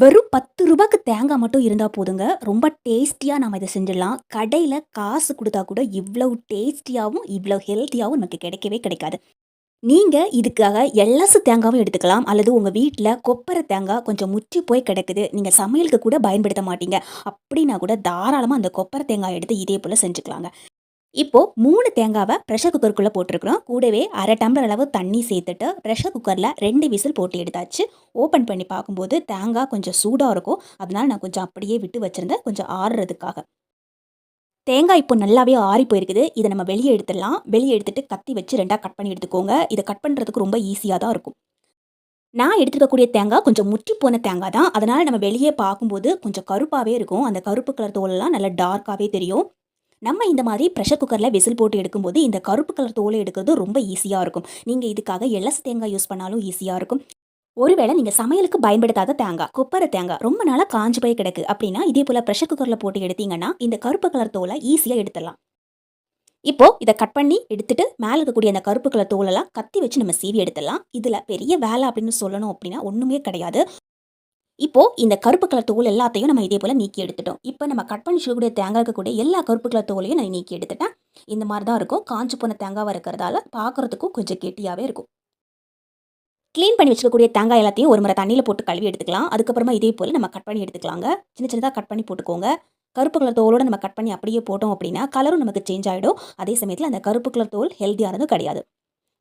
வெறும் பத்து ரூபாய்க்கு தேங்காய் மட்டும் இருந்தால் போதுங்க. ரொம்ப டேஸ்டியாக நம்ம இதை செஞ்சிடலாம். கடையில் காசு கொடுத்தா கூட இவ்வளவு டேஸ்டியாகவும் இவ்வளோ ஹெல்த்தியாகவும் நமக்கு கிடைக்கவே கிடைக்காது. நீங்கள் இதுக்காக எல்லாசு தேங்காவும் எடுத்துக்கலாம். அல்லது உங்கள் வீட்டில் கொப்பரை தேங்காய் கொஞ்சம் முற்றி போய் கிடக்குது. நீங்கள் சமையலுக்கு கூட பயன்படுத்த மாட்டீங்க. அப்படின்னா கூட தாராளமாக அந்த கொப்பரை தேங்காய் எடுத்து இதே போல் செஞ்சுக்கலாங்க. இப்போ மூணு தேங்காவை ப்ரெஷர் குக்கருக்குள்ளே போட்டிருக்கிறோம். கூடவே அரை டம்ளர் அளவு தண்ணி சேர்த்துட்டு ப்ரெஷர் குக்கரில் ரெண்டு விசில் போட்டு எடுத்தாச்சு. ஓப்பன் பண்ணி பார்க்கும்போது தேங்காய் கொஞ்சம் சூடாக இருக்கும். அதனால் நான் கொஞ்சம் அப்படியே விட்டு வச்சுருந்தேன். கொஞ்சம் ஆறுறதுக்காக. தேங்காய் இப்போ நல்லாவே ஆறி போயிருக்குது. இதை நம்ம வெளியே எடுத்துடலாம். வெளியே எடுத்துட்டு கத்தி வச்சு ரெண்டாக கட் பண்ணி எடுத்துக்கோங்க. இதை கட் பண்ணுறதுக்கு ரொம்ப ஈஸியாக தான் இருக்கும். நான் எடுத்துக்கக்கூடிய தேங்காய் கொஞ்சம் முற்றி போன தேங்காய் தான். அதனால் நம்ம வெளியே பார்க்கும்போது கொஞ்சம் கருப்பாகவே இருக்கும். அந்த கருப்பு கலர் தோலெல்லாம் நல்லா டார்க்காகவே தெரியும். நம்ம இந்த மாதிரி ப்ரெஷர் குக்கரில் விசில் போட்டு எடுக்கும்போது இந்த கருப்பு கலர் தோலை எடுக்கிறது ரொம்ப ஈஸியாக இருக்கும். நீங்கள் இதுக்காக எல்லஸ் தேங்காய் யூஸ் பண்ணாலும் ஈஸியாக இருக்கும். ஒருவேளை நீங்கள் சமையலுக்கு பயன்படுத்தாத தேங்காய் கொப்பரை தேங்காய் ரொம்ப நாளாக காஞ்சு போய் கிடக்கு அப்படின்னா இதே போல் ப்ரெஷர் குக்கரில் போட்டு எடுத்தீங்கன்னா இந்த கருப்பு கலர் தோலை ஈஸியாக எடுத்துடலாம். இப்போ இதை கட் பண்ணி எடுத்துட்டு மேலே இருக்கக்கூடிய அந்த கருப்பு கலர் தோலெல்லாம் கத்தி வச்சு நம்ம சீவி எடுத்துடலாம். இதில் பெரிய வேலை அப்படின்னு சொல்லணும் அப்படின்னா ஒன்றுமே கிடையாது. இப்போ இந்த கருப்பு கலர் தோல் எல்லாத்தையும் நம்ம இதே போல் நீக்கி எடுத்துட்டோம். இப்போ நம்ம கட் பண்ணி சொல்லக்கூடிய தேங்காய் இருக்கக்கூடிய எல்லா கருப்பு கலர் தோலையும் நான் நீக்கி எடுத்துட்டேன். இந்த மாதிரி தான் இருக்கும். காஞ்சி போன தேங்காய் இருக்கிறதால பார்க்குறதுக்கும் கொஞ்சம் கெட்டியாகவே இருக்கும். க்ளீன் பண்ணி வச்சுக்கக்கூடிய தேங்காய் எல்லாத்தையும் ஒரு முறை தண்ணியில் போட்டு கழுவி எடுத்துக்கலாம். அதுக்கப்புறமா இதே போல் நம்ம கட் பண்ணி எடுத்துக்கலாங்க. சின்ன சின்னதாக கட் பண்ணி போட்டுக்கோங்க. கருப்பு கலர் தோலோடு நம்ம கட் பண்ணி அப்படியே போட்டோம் அப்படின்னா கலரும் நமக்கு சேஞ்ச் ஆகிடும் அதே சமயத்தில் அந்த கருப்பு கலர் தோல் ஹெல்த்தியானதும் கிடையாது.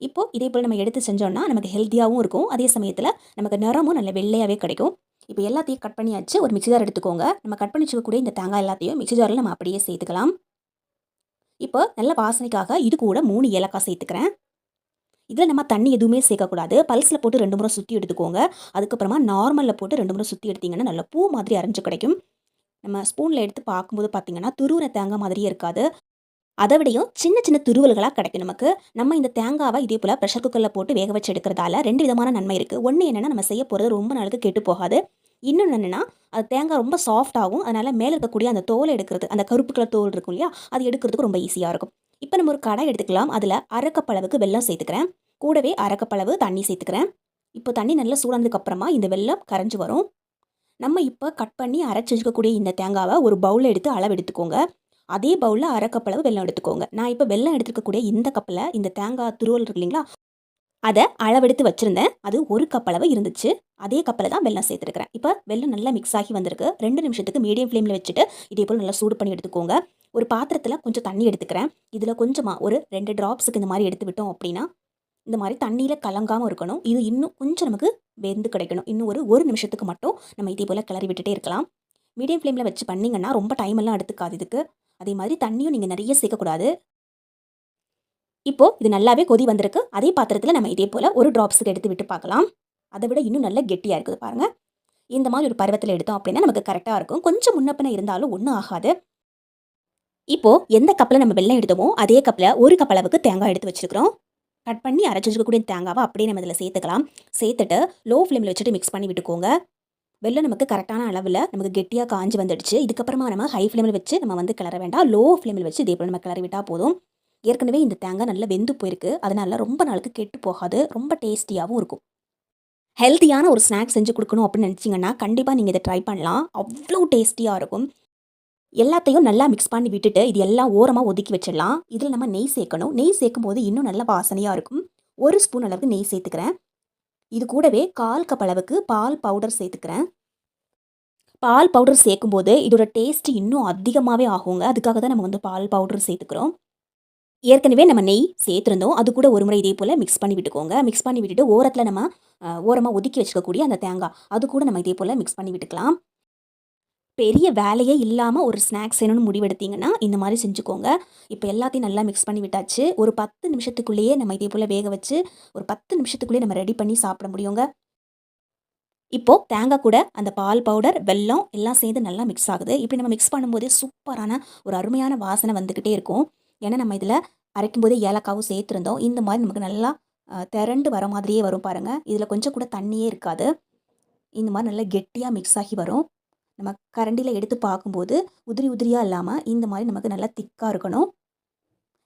இப்போது இதே போல் நம்ம எடுத்து செஞ்சோம்னா நமக்கு ஹெல்த்தியாகவும் இருக்கும். அதே சமயத்தில் நமக்கு நிறமும் நல்ல வெள்ளையாகவே கிடைக்கும். இப்போ எல்லாத்தையும் கட் பண்ணியாச்சு. ஒரு மிக்சி ஜார் எடுத்துக்கோங்க. நம்ம கட் பண்ணி வச்சுக்கக்கூடிய இந்த தேங்காய் எல்லாத்தையும் மிக்சி ஜாரில் நம்ம அப்படியே சேர்த்துக்கலாம். இப்போ நல்ல வாசனைக்காக இது கூட மூணு ஏலக்காய் சேர்த்துக்கிறேன். இதில் நம்ம தண்ணி எதுவுமே சேர்க்கக்கூடாது. பல்ஸில் போட்டு ரெண்டு முறை சுற்றி எடுத்துக்கோங்க. அதுக்கப்புறமா நார்மலில் போட்டு ரெண்டு முறை சுற்றி எடுத்திங்கன்னா நல்ல பூ மாதிரி அரைஞ்சு கிடைக்கும். நம்ம ஸ்பூனில் எடுத்து பார்க்கும்போது பார்த்தீங்கன்னா துருவின தேங்காய் மாதிரியே இருக்காது. அதை விடையும் சின்ன சின்ன துருவல்களாக கிடைக்கும். நமக்கு நம்ம இந்த தேங்காவை இதே போல் ப்ரெஷர் குக்கரில் போட்டு வேக வச்சு எடுக்கிறதால ரெண்டு விதமான நன்மை இருக்குது ஒன்று என்னென்னா நம்ம செய்ய போகிறது ரொம்ப நாளுக்கு கெட்டு போகாது. இன்னொன்று என்னென்னா அது தேங்காய் ரொம்ப சாஃப்டாகும் அதனால் மேலே இருக்கக்கூடிய அந்த தோலை எடுக்கிறது அந்த கருப்பு கலர் தோல் இருக்கும் இல்லையா அது எடுக்கிறதுக்கு ரொம்ப ஈஸியாக இருக்கும். இப்போ நம்ம ஒரு கடை எடுத்துக்கலாம். அதில் அரைக்கப்பளவுக்கு வெள்ளம் சேர்த்துக்கிறேன். கூடவே அரைக்கப்பளவு தண்ணி சேர்த்துக்கிறேன். இப்போ தண்ணி நல்லா சூடானதுக்கப்புறமா இந்த வெல்லம் கரைஞ்சி வரும். நம்ம இப்போ கட் பண்ணி அரைச்சி வச்சுக்கக்கூடிய இந்த தேங்காவை ஒரு பவுலில் எடுத்து அளவு எடுத்துக்கோங்க அதே பவுலில் அரை கப்பளவு வெள்ளம் எடுத்துக்கோங்க. நான் இப்போ வெள்ளம் எடுத்துக்கக்கூடிய இந்த கப்பில் இந்த தேங்காய் துருவல் இருக்கு இல்லைங்களா? அதை அளவெடுத்து வச்சுருந்தேன். அது ஒரு கப்பளவு இருந்துச்சு. அதே கப்பில் தான் வெள்ளம் சேர்த்துருக்கிறேன். இப்போ வெள்ளம் நல்லா மிக்ஸ் ஆகி வந்திருக்கு. ரெண்டு நிமிஷத்துக்கு மீடியம் ஃப்ளேமில் வச்சுட்டு இதே போல் நல்லா சூடு பண்ணி எடுத்துக்கோங்க. ஒரு பாத்திரத்தில் கொஞ்சம் தண்ணி எடுத்துக்கிறேன். இதில் கொஞ்சமாக ஒரு ரெண்டு ட்ராப்ஸுக்கு இந்த மாதிரி எடுத்து விட்டோம் அப்படின்னா இந்த மாதிரி தண்ணியில் கலங்காமல் இருக்கணும். இது இன்னும் கொஞ்சம் நமக்கு வெந்து கிடைக்கணும். இன்னும் ஒரு ஒரு நிமிஷத்துக்கு மட்டும் நம்ம இதே போல் கிளறி விட்டுட்டே இருக்கலாம். மீடியம் ஃப்ளேமில் வச்சு பண்ணிங்கன்னா ரொம்ப டைம் எல்லாம் எடுத்துக்காது இதுக்கு. அதே மாதிரி தண்ணியும் நீங்கள் நிறைய சேர்க்கக்கூடாது. இப்போது இது நல்லாவே கொதி வந்திருக்கு. அதே பாத்திரத்தில் நம்ம இதே போல் ஒரு ட்ராப்ஸுக்கு எடுத்து விட்டு பார்க்கலாம். அதை விட இன்னும் நல்ல கெட்டியாக இருக்குது பாருங்கள் இந்த மாதிரி ஒரு பருவத்தில் எடுத்தோம் அப்படின்னா நமக்கு கரெக்டாக இருக்கும். கொஞ்சம் முன்னப்பின இருந்தாலும் ஒன்றும் ஆகாது. இப்போ எந்த கப்பில் நம்ம வெள்ளம் எடுத்தோமோ அதே கப்பில் ஒரு கப் அளவுக்கு தேங்காய் எடுத்து வச்சுருக்கிறோம். கட் பண்ணி அரைச்சி வச்சுக்கக்கூடிய தேங்காவை அப்படியே நம்ம இதில் சேர்த்துக்கலாம். சேர்த்துட்டு லோ ஃப்ளேமில் வச்சுட்டு மிக்ஸ் பண்ணி விட்டுக்கோங்க. வெள்ளம் நமக்கு கரெக்டான அளவில் நமக்கு கெட்டியாக காஞ்சி வந்துடுச்சு. இதுக்கப்புறமா நம்ம ஹை ஃப்ளேமில் வச்சு நம்ம வந்து கிளற வேண்டாம். லோ ஃப்ளேமில் வச்சு இதே போல் நம்ம கிளறி விட்டால் போதும். ஏற்கனவே இந்த தேங்காய் நல்லா வெந்து போயிருக்கு. அதனால ரொம்ப நாளுக்கு கெட்டு போகாது. ரொம்ப டேஸ்டியாகவும் இருக்கும். ஹெல்த்தியான ஒரு ஸ்நாக்ஸ் செஞ்சு கொடுக்கணும் அப்படின்னு நினச்சிங்கன்னா கண்டிப்பாக நீங்கள் இதை ட்ரை பண்ணலாம். அவ்வளோ டேஸ்டியாக இருக்கும். எல்லாத்தையும் நல்லா மிக்ஸ் பண்ணி விட்டுட்டு இது எல்லாம் ஓரமாக ஒதுக்கி வச்சிடலாம். இதில் நம்ம நெய் சேர்க்கணும். நெய் சேர்க்கும் போது இன்னும் நல்ல வாசனையாக இருக்கும். ஒரு ஸ்பூன் அளவுக்கு நெய் சேர்த்துக்கிறேன். இது கூடவே கால் கப் அளவுக்கு பால் பவுடர் சேர்த்துக்கிறேன். பால் பவுடர் சேர்க்கும்போது இதோட டேஸ்ட் இன்னும் அதிகமாகவே ஆகுங்க. அதுக்காக தான் நம்ம வந்து பால் பவுடர் சேர்த்துக்கிறோம். ஏற்கனவே நம்ம நெய் சேர்த்துருந்தோம். அது கூட ஒரு முறை இதே போல் மிக்ஸ் பண்ணி விட்டுக்கோங்க. மிக்ஸ் பண்ணி விட்டுட்டு ஓரத்தில் நம்ம ஓரமாக ஒதுக்கி வச்சுக்கக்கூடிய அந்த தேங்காய். அது கூட நம்ம இதே போல் மிக்ஸ் பண்ணி விட்டுக்கலாம். பெரிய வேலையே இல்லாமல் ஒரு ஸ்நாக்ஸ் செய்யணும்னு முடிவெடுத்தீங்கன்னா இந்த மாதிரி செஞ்சுக்கோங்க. இப்போ எல்லாத்தையும் நல்லா மிக்ஸ் பண்ணி விட்டாச்சு. ஒரு பத்து நிமிஷத்துக்குள்ளேயே நம்ம இதே போல் வேக வச்சு ஒரு பத்து நிமிஷத்துக்குள்ளேயே நம்ம ரெடி பண்ணி சாப்பிட முடியுங்க. இப்போது தேங்காய் கூட அந்த பால் பவுடர் வெல்லம் எல்லாம் சேர்ந்து நல்லா மிக்ஸ் ஆகுது. இப்படி நம்ம மிக்ஸ் பண்ணும்போதே சூப்பரான ஒரு அருமையான வாசனை வந்துக்கிட்டே இருக்கும். ஏன்னா நம்ம இதில் அரைக்கும் போதே ஏலக்காவும் சேர்த்துருந்தோம். இந்த மாதிரி நமக்கு நல்லா திரண்டு வர மாதிரியே வரும் பாருங்கள் இதில் கொஞ்சம் கூட தண்ணியே இருக்காது. இந்த மாதிரி நல்லா கெட்டியாக மிக்ஸ் ஆகி வரும். நம்ம கரண்டியில் எடுத்து பார்க்கும்போது உதிரி உதிரியாக இல்லாமல் இந்த மாதிரி நமக்கு நல்லா திக்காக இருக்கணும்.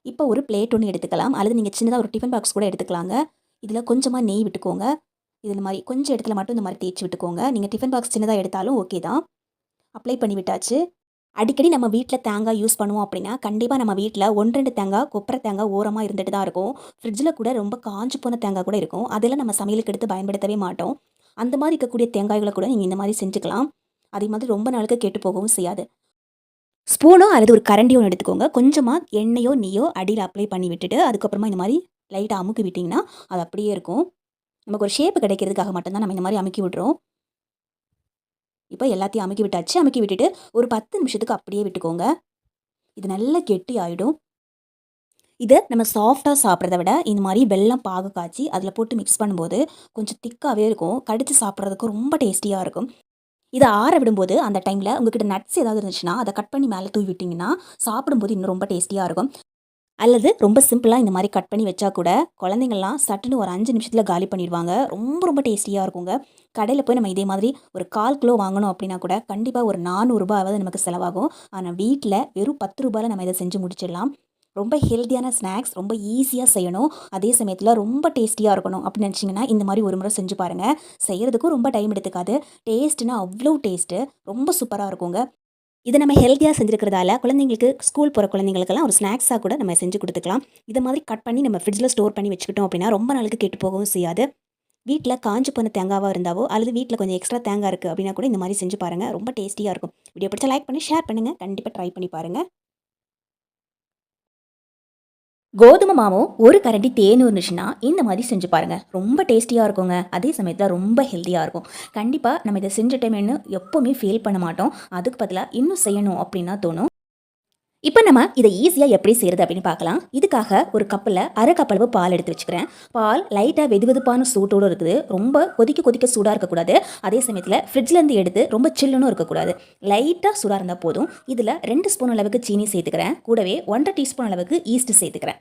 இப்போ ஒரு பிளேட் ஒன்று எடுத்துக்கலாம். அல்லது நீங்கள் சின்னதாக ஒரு டிஃபன் பாக்ஸ் கூட எடுத்துக்கலாங்க. இதில் கொஞ்சமாக நெய் விட்டுக்கோங்க. இதில் மாதிரி கொஞ்சம் இடத்துல மட்டும் இந்த மாதிரி தேய்ச்சி விட்டுக்கோங்க. நீங்கள் டிஃபன் பாக்ஸ் சின்னதாக எடுத்தாலும் ஓகே தான். அப்ளை பண்ணி விட்டாச்சு. அடிக்கடி நம்ம வீட்டில் தேங்காய் யூஸ் பண்ணுவோம் அப்படின்னா கண்டிப்பாக நம்ம வீட்டில் ஒன்று ரெண்டு தேங்காய் கொப்பரை தேங்காய் ஓரமாக இருந்துட்டு தான் இருக்கும். ஃப்ரிட்ஜில் கூட ரொம்ப காஞ்சி போன தேங்காய் கூட இருக்கும். அதெல்லாம் நம்ம சமையலுக்கு எடுத்து பயன்படுத்தவே மாட்டோம். அந்த மாதிரி இருக்கக்கூடிய தேங்காய்களை கூட நீங்கள் இந்த மாதிரி செஞ்சுக்கலாம். அதே மாதிரி ரொம்ப நாளுக்கு கெட்டு போகவும் செய்யாது. ஸ்பூனோ அல்லது ஒரு கரண்டியோ எடுத்துக்கோங்க. கொஞ்சமாக எண்ணெயோ நெய்யோ அடியில் அப்ளை பண்ணி விட்டுட்டு அதுக்கப்புறமா இந்த மாதிரி லைட்டாக அமுக்கி விட்டிங்கன்னா அது அப்படியே இருக்கும். நமக்கு ஒரு ஷேப் கிடைக்கிறதுக்காக மட்டும்தான் நம்ம இந்த மாதிரி அமுக்கி விட்றோம். இப்போ எல்லாத்தையும் அமுக்கி விட்டாச்சு. அமுக்கி விட்டுட்டு ஒரு பத்து நிமிஷத்துக்கு அப்படியே விட்டுக்கோங்க. இது நல்லா கெட்டி ஆகிடும் இதை நம்ம சாஃப்டாக சாப்பிட்றத விட இந்த மாதிரி வெல்லம் பாகு காய்ச்சி அதில் போட்டு மிக்ஸ் பண்ணும்போது கொஞ்சம் திக்காகவே இருக்கும். கடித்து சாப்பிட்றதுக்கு ரொம்ப டேஸ்டியாக இருக்கும். இதை ஆற விடும்போது அந்த டைமில் உங்ககிட்ட நட்ஸ் ஏதாவது இருந்துச்சுன்னா அதை கட் பண்ணி மேலே தூவி விட்டிங்கன்னா சாப்பிடும்போது இன்னும் ரொம்ப டேஸ்டியாக இருக்கும். அல்லது ரொம்ப சிம்பிளாக இந்த மாதிரி கட் பண்ணி வச்சா கூட குழந்தைங்கள்லாம் சட்டுன்னு ஒரு அஞ்சு நிமிஷத்தில் காலி பண்ணிடுவாங்க. ரொம்ப ரொம்ப டேஸ்டியாக இருக்குங்க. கடையில் போய் நம்ம இதே மாதிரி ஒரு கால் கிலோ வாங்கணும் அப்படின்னா கூட கண்டிப்பாக ஒரு நானூறுரூபாவது நமக்கு செலவாகும். ஆனால் வீட்டில் வெறும் பத்து ரூபாயில் நம்ம இதை செஞ்சு முடிச்சிடலாம். ரொம்ப ஹெல்த்தியான ஸ்நாக்ஸ் ரொம்ப ஈஸியாக செய்யணும். அதே சமயத்தில் ரொம்ப டேஸ்டியாக இருக்கணும். அப்படின்னு நினச்சிங்கன்னா இந்த மாதிரி ஒரு முறை செஞ்சு பாருங்கள் செய்கிறதுக்கும் ரொம்ப டைம் எடுத்துக்காது. டேஸ்ட்னா அவ்வளோ டேஸ்ட்டு ரொம்ப சூப்பராக இருக்குங்க. இதை நம்ம ஹெல்த்தியாக செஞ்சுருக்கிறதால குழந்தைங்களுக்கு ஸ்கூல் போகிற குழந்தைங்களுக்கெல்லாம் ஒரு ஸ்நாக்ஸாக கூட நம்ம செஞ்சு கொடுத்துக்கலாம். இதை மாதிரி கட் பண்ணி நம்ம ஃப்ரிட்ஜில் ஸ்டோர் பண்ணி வச்சுக்கிட்டோம் அப்படின்னா ரொம்ப நாளுக்கு கெட்டு போகவும் செய்யாது. வீட்டில் காஞ்சு போன தேங்காவாக இருந்தாவோ அல்லது வீட்டில் கொஞ்சம் எக்ஸ்ட்ரா தேங்காய் இருக்குது அப்படின்னா கூட இந்த மாதிரி செஞ்சு பாருங்கள் ரொம்ப டேஸ்டியாக இருக்கும். வீடியோ பிடிச்சா லைக் பண்ணி ஷேர் பண்ணுங்கள் கண்டிப்பாக ட்ரை பண்ணி பாருங்கள் கோதுமை மாவும் ஒரு கரண்டி தேன் இருந்துச்சுன்னா இந்த மாதிரி செஞ்சு பாருங்கள் ரொம்ப டேஸ்டியாக இருக்குங்க. அதே சமயத்தில் ரொம்ப ஹெல்த்தியாக இருக்கும். கண்டிப்பாக நம்ம இதை செஞ்சுட்டோமேனு எப்போவுமே ஃபீல் பண்ண மாட்டோம். அதுக்கு பதிலாக இன்னும் செய்யணும் அப்படின்னா தோணும். இப்போ நம்ம இதை ஈஸியாக எப்படி செய்கிறது அப்படின்னு பார்க்கலாம். இதுக்காக ஒரு கப்பில் அரை கப்பளவு பால் எடுத்து வச்சுக்கிறேன். பால் லைட்டாக வெது வெதுப்பான சூட்டோடு இருக்குது. ரொம்ப கொதிக்க கொதிக்க சூடாக இருக்கக்கூடாது. அதே சமயத்தில் ஃப்ரிட்ஜ்லேருந்து எடுத்து ரொம்ப சில்லுன்னு இருக்கக்கூடாது. லைட்டாக சூடாக இருந்தால் போதும். இதில் ரெண்டு ஸ்பூன் அளவுக்கு சீனி சேர்த்துக்கிறேன். கூடவே ஒன்றரை டீஸ்பூன் அளவுக்கு ஈஸ்ட் சேர்த்துக்கிறேன்.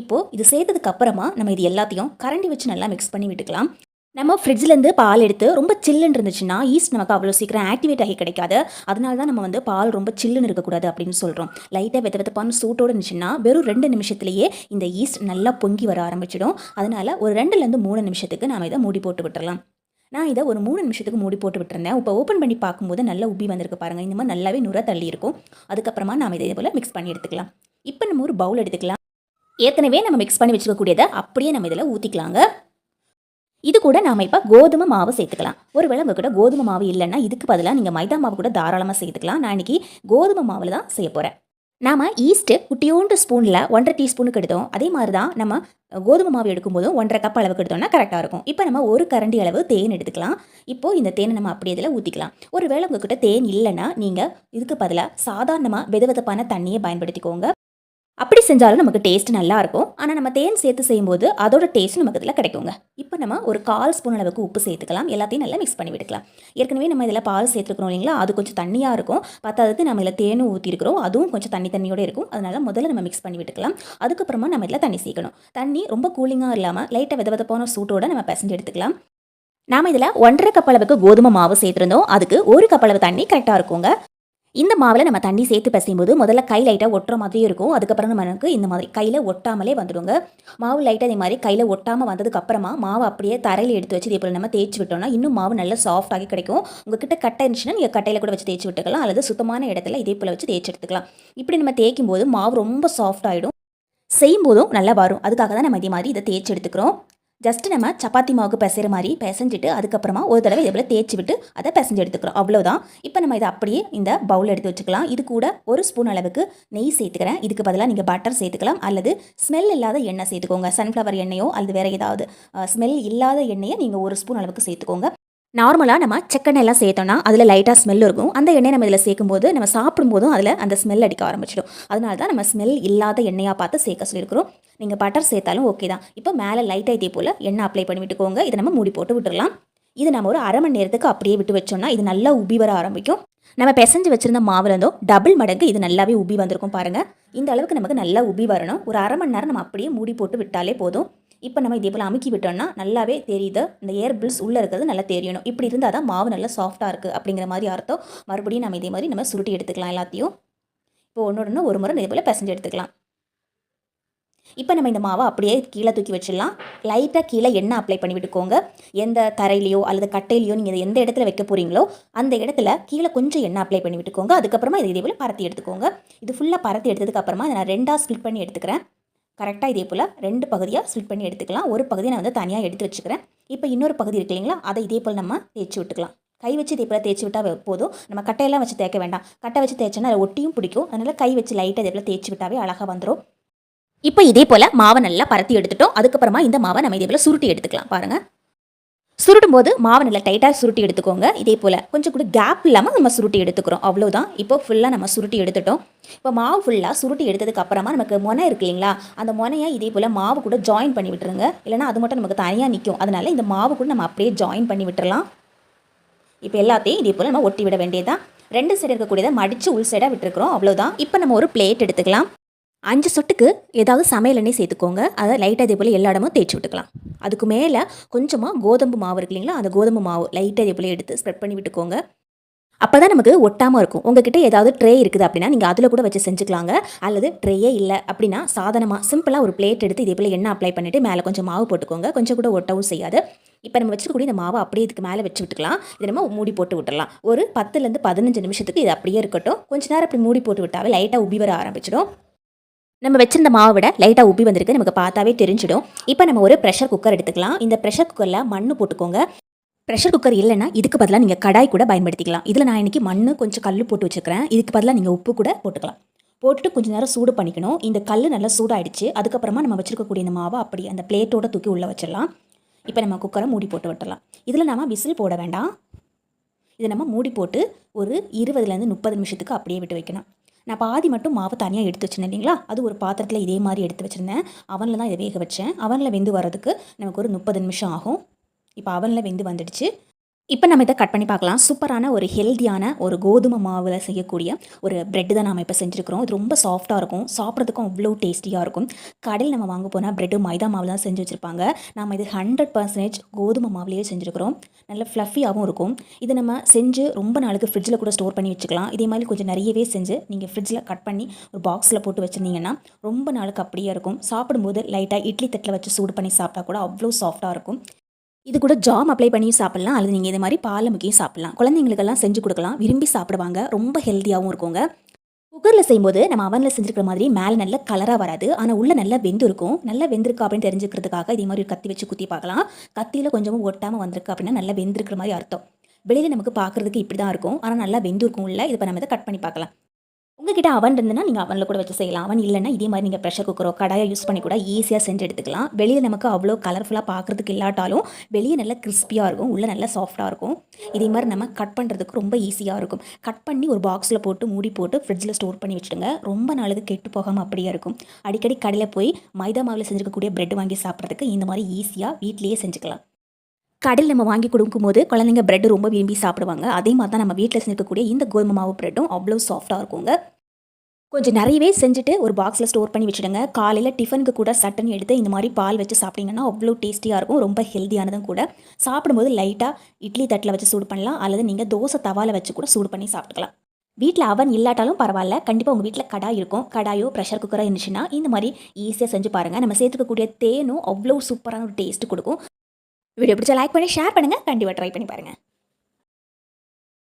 இப்போது இது சேர்த்ததுக்கு அப்புறமா நம்ம இது எல்லாத்தையும் கரண்டி வச்சு நல்லா மிக்ஸ் பண்ணி விட்டுக்கலாம். நம்ம ஃப்ரிட்ஜ்லேருந்து பால் எடுத்து ரொம்ப சில்லுன்னு இருந்துச்சுன்னா ஈஸ்ட் நமக்கு அவ்வளோ சீக்கிரம் ஆக்டிவேட் ஆகி கிடைக்காது. அதனால தான் நம்ம வந்து பால் ரொம்ப சில்லுன்னு இருக்கக்கூடாது அப்படின்னு சொல்கிறோம் லைட்டாக வெத்த வெத்தப்பான சூட்டோடு இருந்துச்சுன்னா வெறும் ரெண்டு நிமிஷத்துலேயே இந்த ஈஸ்ட் நல்லா பொங்கி வர ஆரம்பிச்சிடும். அதனால் ஒரு ரெண்டுலேருந்து மூணு நிமிஷத்துக்கு நாம் இதை மூடி போட்டு விட்டுறலாம். நான் இதை ஒரு மூணு நிமிஷத்துக்கு மூடி போட்டு விட்டுருந்தேன். இப்போ ஓப்பன் பண்ணி பார்க்கும்போது நல்லா உப்பி வந்திருக்கு பாருங்கள் இந்த மாதிரி நல்லாவே நுர தள்ளி இருக்கும். அதுக்கப்புறமா நாம் இதை போல் மிக்ஸ் பண்ணி எடுத்துக்கலாம். இப்போ நம்ம ஒரு பவுல் எடுத்துக்கலாம். ஏற்கனவே நம்ம மிக்ஸ் பண்ணி வச்சுக்கக்கூடியதை அப்படியே நம்ம இதில் ஊற்றிக்கலாங்க இது கூட நாம் இப்போ கோதுமை மாவு சேர்த்துக்கலாம். ஒருவேளை கூட கோதுமை மாவு இல்லைன்னா இதுக்கு பதிலாக நீங்கள் மைதா மாவு கூட தாராளமாக சேர்த்துக்கலாம். நான் இன்றைக்கி கோதுமை மாவில் தான் செய்ய போகிறேன் நாம் ஈஸ்ட்டு குட்டியோண்டு ஸ்பூனில் ஒன்றரை டீஸ்பூனுக்கு எடுத்தோம். அதே மாதிரி தான் நம்ம கோதுமை மாவு எடுக்கும்போதும் ஒன்றரை கப் அளவுக்கு எடுத்தோம்னா கரெக்டாக இருக்கும். இப்போ நம்ம ஒரு கரண்டி அளவு தேன் எடுத்துக்கலாம். இப்போது இந்த தேனை நம்ம அப்படியே இதில் ஊற்றிக்கலாம் ஒரு வேளை உங்ககிட்ட தேன் இல்லைன்னா நீங்கள் இதுக்கு பதிலாக சாதாரணமாக வெத வெதப்பான தண்ணியை பயன்படுத்திக்கோங்க. அப்படி செஞ்சாலும் நமக்கு டேஸ்ட் நல்லா இருக்கும். ஆனால் நம்ம தேன் சேர்த்து செய்யும்போது அதோட டேஸ்ட் நமக்கு இதில் கிடைக்குங்க. இப்போ நம்ம ஒரு கால் ஸ்பூன் அளவுக்கு உப்பு சேர்த்துக்கலாம். எல்லாத்தையும் நல்லா மிக்ஸ் பண்ணி விட்டுக்கலாம். ஏற்கனவே நம்ம இதில் பால் சேர்த்துருக்கோம் இல்லைங்களா? அது கொஞ்சம் தண்ணியாக இருக்கும். பத்தாததுக்கு நம்ம இதில் தேனும் ஊற்றிருக்கிறோம் அதுவும் கொஞ்சம் தண்ணி தண்ணியோட இருக்கும். அதனால் முதல்ல நம்ம மிக்ஸ் பண்ணி விட்டுக்கலாம். அதுக்கப்புறமா நம்ம இதில் தண்ணி சேர்க்கணும். தண்ணி ரொம்ப கூலிங்காக இல்லாமல் லைட்டாக வித விதப்பான சூட்டோட நம்ம பிசைஞ்சு எடுத்துக்கலாம். நாம் இதில் ஒன்றரை கப் அளவுக்கு கோதுமை மாவு சேர்த்துருந்தோம். அதுக்கு ஒரு கப் அளவு தண்ணி கரெக்டாக இருக்குங்க. இந்த மாவில் நம்ம தண்ணி சேர்த்து பிசையும் போது முதல்ல கை லைட்டாக ஒட்டுற மாதிரியும் இருக்கும். அதுக்கப்புறம் நமக்கு இந்த மாதிரி கையில் ஒட்டாமலே வந்துடுங்க. மாவு லைட்டாக இதே மாதிரி கையில் ஒட்டாமல் வந்ததுக்கப்புறமா மாவு அப்படியே தரையில் எடுத்து வச்சு இதே போல் நம்ம தேய்ச்சி விட்டோம்னா இன்னும் மாவு நல்லா சாஃப்டாகி கிடைக்கும். உங்ககிட்ட கட்டை இருந்துச்சுன்னா நீங்கள் கட்டையில் கூட வச்சு தேய்ச்சி விட்டுக்கலாம். அல்லது சுத்தமான இடத்துல இதே போல் வச்சு தேய்ச்சி எடுத்துக்கலாம். இப்படி நம்ம தேய்க்கும் போது மாவு ரொம்ப சாஃப்ட் ஆகிடும் செய்யும்போதும் நல்லா வரும். அதுக்காக தான் நம்ம இதே மாதிரி இதை தேய்ச்சி எடுத்துக்கிறோம். ஜஸ்ட் நம்ம சப்பாத்தி மாவுக்கு பிசைகிற மாதிரி பிசைஞ்சிட்டு அதுக்கப்புறமா ஒரு தடவை இதை போல் தேய்ச்சி விட்டு அதை பிசைஞ்சு எடுத்துக்கிறோம். அவ்வளோதான் இப்போ நம்ம இதை அப்படியே இந்த பவுலில் எடுத்து வச்சுக்கலாம். இது கூட ஒரு ஸ்பூன் அளவுக்கு நெய் சேர்த்துக்கிறேன். இதுக்கு பதிலாக நீங்கள் பட்டர் சேர்த்துக்கலாம். அல்லது ஸ்மெல் இல்லாத எண்ணெய் சேர்த்துக்கோங்க. சன்ஃப்ளவர் எண்ணெயோ அல்லது வேறு ஏதாவது ஸ்மெல் இல்லாத எண்ணெயை நீங்கள் ஒரு ஸ்பூன் அளவுக்கு சேர்த்துக்கோங்க. நார்மலாக நம்ம செக்கெண்ணெய் எல்லாம் சேர்த்தோம்னா அதில் லைட்டாக ஸ்மெல் இருக்கும். அந்த எண்ணெய் நம்ம இதில் சேர்க்கும்போது நம்ம சாப்பிடும்போதும் அதில் அந்த ஸ்மெல் அடிக்க ஆரம்பிச்சிடும். அதனால தான் நம்ம ஸ்மெல் இல்லாத எண்ணெயாக பார்த்து சேர்க்க சொல்லியிருக்கிறோம். நீங்கள் பட்டர் சேர்த்தாலும் ஓகே தான். இப்போ மேலே லைட்டாக இதே போல் எண்ணெய் அப்ளை பண்ணி விட்டுக்கோங்க. இதை நம்ம மூடி போட்டு விட்டுடலாம் இது நம்ம ஒரு அரை மணி நேரத்துக்கு அப்படியே விட்டு வச்சோம்னா இது நல்லா உபி வர ஆரம்பிக்கும். நம்ம பிசைஞ்சு வச்சிருந்த மாவுலேருந்தோ டபுள் மடங்கு இது நல்லாவே உபி வந்திருக்கும் பாருங்கள் இந்த அளவுக்கு நமக்கு நல்லா உபி வரணும். ஒரு அரை மணி நேரம் நம்ம அப்படியே மூடி போட்டு விட்டாலே போதும். இப்போ நம்ம இதே போல் அமுக்கி விட்டோம்னா நல்லாவே தெரியுது. இந்த ஏர் பில்ஸ் உள்ளே இருக்கிறது நல்லா தெரியணும். இப்படி இருந்தால் தான் மாவு நல்லா சாஃப்டாக இருக்குது அப்படிங்கிற மாதிரி அர்த்தம். மறுபடியும் நம்ம இதே மாதிரி நம்ம சுருட்டி எடுத்துக்கலாம் எல்லாத்தையும். இப்போ ஒன்று ஒன்று ஒரு முறை இதே போல் பிசைஞ்சு எடுத்துக்கலாம். இப்போ நம்ம இந்த மாவை அப்படியே கீழே தூக்கி வச்சிடலாம். லைட்டாக கீழே எண்ணெய் அப்ளை பண்ணி விட்டுக்கோங்க. எந்த தரையிலையோ அல்லது கட்டையிலையோ நீங்கள் எந்த இடத்துல வைக்க போகிறீங்களோ அந்த இடத்துல கீழே கொஞ்சம் எண்ணெய் அப்ளை பண்ணி விட்டுக்கோங்க. அதுக்கப்புறமா இது இதே போல் பரத்தி எடுத்துக்கோங்க. இது ஃபுல்லாக பரத்தி எடுத்ததுக்கப்புறமா இதை நான் ரெண்டாக ஸ்பிளிட் பண்ணி எடுத்துக்கிறேன். கரெக்டாக இதே போல் ரெண்டு பகுதியாக ஸ்ப்ளிட் பண்ணி எடுத்துக்கலாம். ஒரு பகுதியை நான் வந்து தனியாக எடுத்து வச்சுக்கிறேன். இப்போ இன்னொரு பகுதி இருக்கு இல்லைங்களா? அதை இதே போல் நம்ம தேய்ச்சி விட்டுக்கலாம். கை வச்சு இதே போல் தேய்ச்சி விட்டால் போதும். நம்ம கட்டையெல்லாம் வச்சு தேய்க்க வேண்டாம். கட்டை வச்சு தேய்ச்சோன்னா அது ஒட்டியும் பிடிக்கும். அதனால் கை வச்சு லைட்டாக இதே போல் தேய்ச்சி விட்டாவே அழகாக வந்துடும் இப்போ இதே போல் மாவை நல்லா பரத்தி எடுத்துட்டோம். அதுக்கப்புறமா இந்த மாவை நம்ம இதே போல் சுருட்டி எடுத்துக்கலாம். பாருங்கள் சுருட்டும் போது மாவை நல்லா டைட்டாக சுருட்டி எடுத்துக்கோங்க. இதே போல் கொஞ்சம் கூட கேப் இல்லாமல் நம்ம சுருட்டி எடுத்துக்கிறோம். அவ்வளோதான் இப்போ ஃபுல்லாக நம்ம சுருட்டி எடுத்துட்டோம். இப்போ மாவு ஃபுல்லாக சுருட்டி எடுத்ததுக்கு அப்புறமா நமக்கு முனை இருக்கு இல்லைங்களா? அந்த முனையை இதே போல் மாவு கூட ஜாயின் பண்ணி விட்டுருங்க. இல்லைனா அது மட்டும் நமக்கு தனியாக நிற்கும் அதனால இந்த மாவு கூட நம்ம அப்படியே ஜாயின் பண்ணி விட்டுறலாம். இப்போ எல்லாத்தையும் இதே போல் நம்ம ஒட்டி விட வேண்டியதான் ரெண்டு சைடு இருக்கக்கூடியதை மடித்து உள் சைடாக விட்டுருக்குறோம். அவ்வளோதான் இப்போ நம்ம ஒரு பிளேட் எடுத்துக்கலாம். அஞ்சு சொட்டுக்கு ஏதாவது சமையல் எண்ணெய் சேர்த்துக்கோங்க. அதை லைட்டாக இதே போல் எல்லா இடமும் தேய்ச்சி விட்டுக்கலாம். அதுக்கு மேலே கொஞ்சமாக கோதம்பு மாவு இருக்கு இல்லைங்களா? அந்த கோதம்பு மாவு லைட்டாக இதே போல் எடுத்து ஸ்ப்ரெட் பண்ணி விட்டுக்கோங்க. அப்போ தான் நமக்கு ஒட்டாமல் இருக்கும். உங்ககிட்ட ஏதாவது ட்ரே இருக்குது அப்படின்னா நீங்கள் அதில் கூட வச்சு செஞ்சுக்கலாங்க. அல்லது ட்ரேயே இல்லை அப்படின்னா சாதனமாக சிம்பிளாக ஒரு பிளேட் எடுத்து இதே போல் எண்ணெய் அப்ளை பண்ணிவிட்டு மேலே கொஞ்சம் மாவு போட்டுக்கோங்க. கொஞ்சம் கூட ஒட்டவும் செய்யாது. இப்போ நம்ம வச்சிருக்கக்கூடிய இந்த மாவை அப்படியே இதுக்கு மேலே வச்சு விட்டுக்கலாம். இதை நம்ம மூடி போட்டு விட்டுறலாம். ஒரு பத்துலேருந்து பதினஞ்சு நிமிஷத்துக்கு இது அப்படியே இருக்கட்டும். கொஞ்ச நேரம் அப்படி மூடி போட்டு விட்டாவே லைட்டாக உபி வர ஆரம்பிச்சிடும். நம்ம வச்சிருந்த மாவை விட லைட்டாக உப்பி வந்திருக்கு. நமக்கு பார்த்தாவே தெரிஞ்சிடும். இப்போ நம்ம ஒரு ப்ரெஷர் குக்கர் எடுத்துக்கலாம். இந்த ப்ரெஷர் குக்கரில் மண் போட்டுக்கோங்க. ப்ரெஷர் குக்கர் இல்லைன்னா இதுக்கு பதிலாக நீங்கள் கடாய் கூட பயன்படுத்திக்கலாம். இதில் நான் இன்றைக்கி மண் கொஞ்சம் கல் போட்டு வச்சுக்கிறேன் இதுக்கு பதிலாக நீங்கள் உப்பு கூட போட்டுக்கலாம். போட்டுட்டு கொஞ்சம் நேரம் சூடு பண்ணிக்கணும். இந்த கல் நல்லா சூடாயிடுச்சு. அதுக்கப்புறமா நம்ம வச்சுருக்கக்கூடிய இந்த மாவை அப்படி அந்த பிளேட்டோட தூக்கி உள்ளே வச்சிடலாம். இப்போ நம்ம குக்கரை மூடி போட்டு விட்டுடலாம். இதில் நம்ம விசில் போட வேண்டாம். இதை நம்ம மூடி போட்டு ஒரு இருபதுலேருந்து முப்பது நிமிஷத்துக்கு அப்படியே விட்டு வைக்கணும். நான் பாதி மட்டும் மாவு தனியாக எடுத்து வச்சிருந்தேன் இல்லைங்களா? அது ஒரு பாத்திரத்தில் இதே மாதிரி எடுத்து வச்சுருந்தேன். அவனில் தான் இதை வேக வச்சேன். அவனில் வெந்து வர்றதுக்கு நமக்கு ஒரு முப்பது நிமிஷம் ஆகும். இப்போ அவனில் வெந்து வந்துடுச்சு. இப்போ நம்ம இதை கட் பண்ணி பார்க்கலாம். சூப்பரான ஒரு ஹெல்த்தியான ஒரு கோதுமை மாவில் செய்யக்கூடிய ஒரு ப்ரெட்டு தான் நம்ம இப்போ செஞ்சுருக்கிறோம். இது ரொம்ப சாஃப்ட்டாக இருக்கும். சாப்பிட்றதுக்கும் அவ்வளோ டேஸ்டியாக இருக்கும். கடையில் நம்ம வாங்க போனால் ப்ரெட்டு மைதா மாவில் தான் செஞ்சு வச்சுருப்பாங்க. நம்ம இது ஹண்ட்ரட் பர்சன்டேஜ் கோதுமை மாவுலேயே செஞ்சுருக்கிறோம். நல்ல ஃப்ளஃபியாகவும் இருக்கும். இது நம்ம செஞ்சு ரொம்ப நாளுக்கு ஃப்ரிட்ஜில் கூட ஸ்டோர் பண்ணி வச்சுக்கலாம். இதே மாதிரி கொஞ்சம் நிறையவே செஞ்சு நீங்கள் ஃப்ரிட்ஜில் கட் பண்ணி ஒரு பாக்ஸில் போட்டு வச்சுருந்தீங்கன்னா ரொம்ப நாளுக்கு அப்படியே இருக்கும். சாப்பிடும்போது லைட்டாக இட்லி தட்டில் வச்சு சூடு பண்ணி சாப்பிட்டா கூட அவ்வளோ சாஃப்ட்டாக இருக்கும். இது கூட ஜாம் அப்ளை பண்ணியும் சாப்பிட்லாம். அல்லது நீங்கள் இது மாதிரி பாலை முக்கியும் சாப்பிட்லாம். குழந்தைங்களுக்கெல்லாம் செஞ்சு கொடுக்கலாம். விரும்பி சாப்பிடுவாங்க. ரொம்ப ஹெல்த்தியாகவும் இருக்குங்க. குக்கரில் செய்யும்போது நம்ம அவனில் செஞ்சுருக்கிற மாதிரி மேலே நல்ல கலராக வராது. ஆனால் உள்ளே நல்லா வெந்து இருக்கும். நல்லா வெந்திருக்கு அப்படின்னு தெரிஞ்சுக்கிறதுக்காக இதே மாதிரி ஒரு கத்தி வச்சு குத்தி பார்க்கலாம். கத்தியில் கொஞ்சமும் ஒட்டாமல் வந்திருக்கு அப்படின்னா நல்லா வெந்திருக்கிற மாதிரி அர்த்தம். வெளியில் நமக்கு பார்க்குறதுக்கு இப்படி தான் இருக்கும். ஆனால் நல்லா வெந்திருக்கும் உள்ள. இப்போ நம்ம இதை கட் பண்ணி பார்க்கலாம். உங்ககிட்ட அவன் இருந்ததுன்னா நீங்கள் அவனில் கூட வச்சு செய்யலாம். அவன் இல்லைன்னா இதே மாதிரி நீங்கள் ப்ரெஷர் குக்கரோ கடையை யூஸ் பண்ணி கூட ஈஸியாக செஞ்சு எடுத்துக்கலாம். வெளியே நமக்கு அவ்வளோ கலர்ஃபுல்லாக பார்க்குறதுக்கு இல்லாட்டாலும் வெளியே நல்லா கிறிஸ்பியாக இருக்கும். உள்ளே நல்லா சாஃப்ட்டாக இருக்கும். இதே மாதிரி நம்ம கட் பண்ணுறதுக்கு ரொம்ப ஈஸியாக இருக்கும். கட் பண்ணி ஒரு பாக்ஸில் போட்டு மூடி போட்டு ஃப்ரிட்ஜில் ஸ்டோர் பண்ணி வச்சுடுங்க. ரொம்ப நாளுக்கு கெட்டு போகாமல் அப்படியே இருக்கும். அடிக்கடி கடையில் போய் மைதா மாவில் செஞ்சுருக்கக்கூடிய பிரெட் வாங்கி சாப்பிட்றதுக்கு இந்த மாதிரி ஈஸியாக வீட்லேயே செஞ்சுக்கலாம். கடையில் நம்ம வாங்கி கொடுக்கும்போது குழந்தைங்க பிரெட் ரொம்ப விரும்பி சாப்பிடுவாங்க. அதே மாதிரி தான் நம்ம வீட்டில் செஞ்சுக்கக்கூடிய இந்த கோதுமை மாவு பிரெட்டும் அவ்வளோ சாஃப்ட்டாக இருக்குங்க. கொஞ்சம் நிறையவே செஞ்சுட்டு ஒரு பாக்ஸில் ஸ்டோர் பண்ணி வச்சுடுங்க. காலையில் டிஃபனுக்கு கூட சட்டன் எடுத்து இந்த மாதிரி பால் வச்சு சாப்பிட்டீங்கன்னா அவ்வளோ டேஸ்டியாக இருக்கும். ரொம்ப ஹெல்த்தியானதும் கூட. சாப்பிடும்போது லைட்டாக இட்லி தட்டில் வச்சு சூடு பண்ணலாம். அல்லது நீங்கள் தோசை தவாவில் வச்சு கூட சூடு பண்ணி சாப்பிட்டுக்கலாம். வீட்டில் அவன் இல்லாட்டாலும் பரவாயில்ல. கண்டிப்பாக உங்கள் வீட்டில் கடாய் இருக்கும். கடாயோ ப்ரெஷர் குக்கரோ இருந்துச்சுன்னா இந்த மாதிரி ஈஸியாக செஞ்சு பாருங்கள் நம்ம சேர்த்துக்கக்கூடிய தேனும் அவ்வளோ சூப்பரான ஒரு டேஸ்ட் கொடுக்கும். வீடியோ பிடிச்சா லைக் பண்ணி ஷேர் பண்ணுங்கள் கண்டிப்பாக ட்ரை பண்ணி பாருங்கள்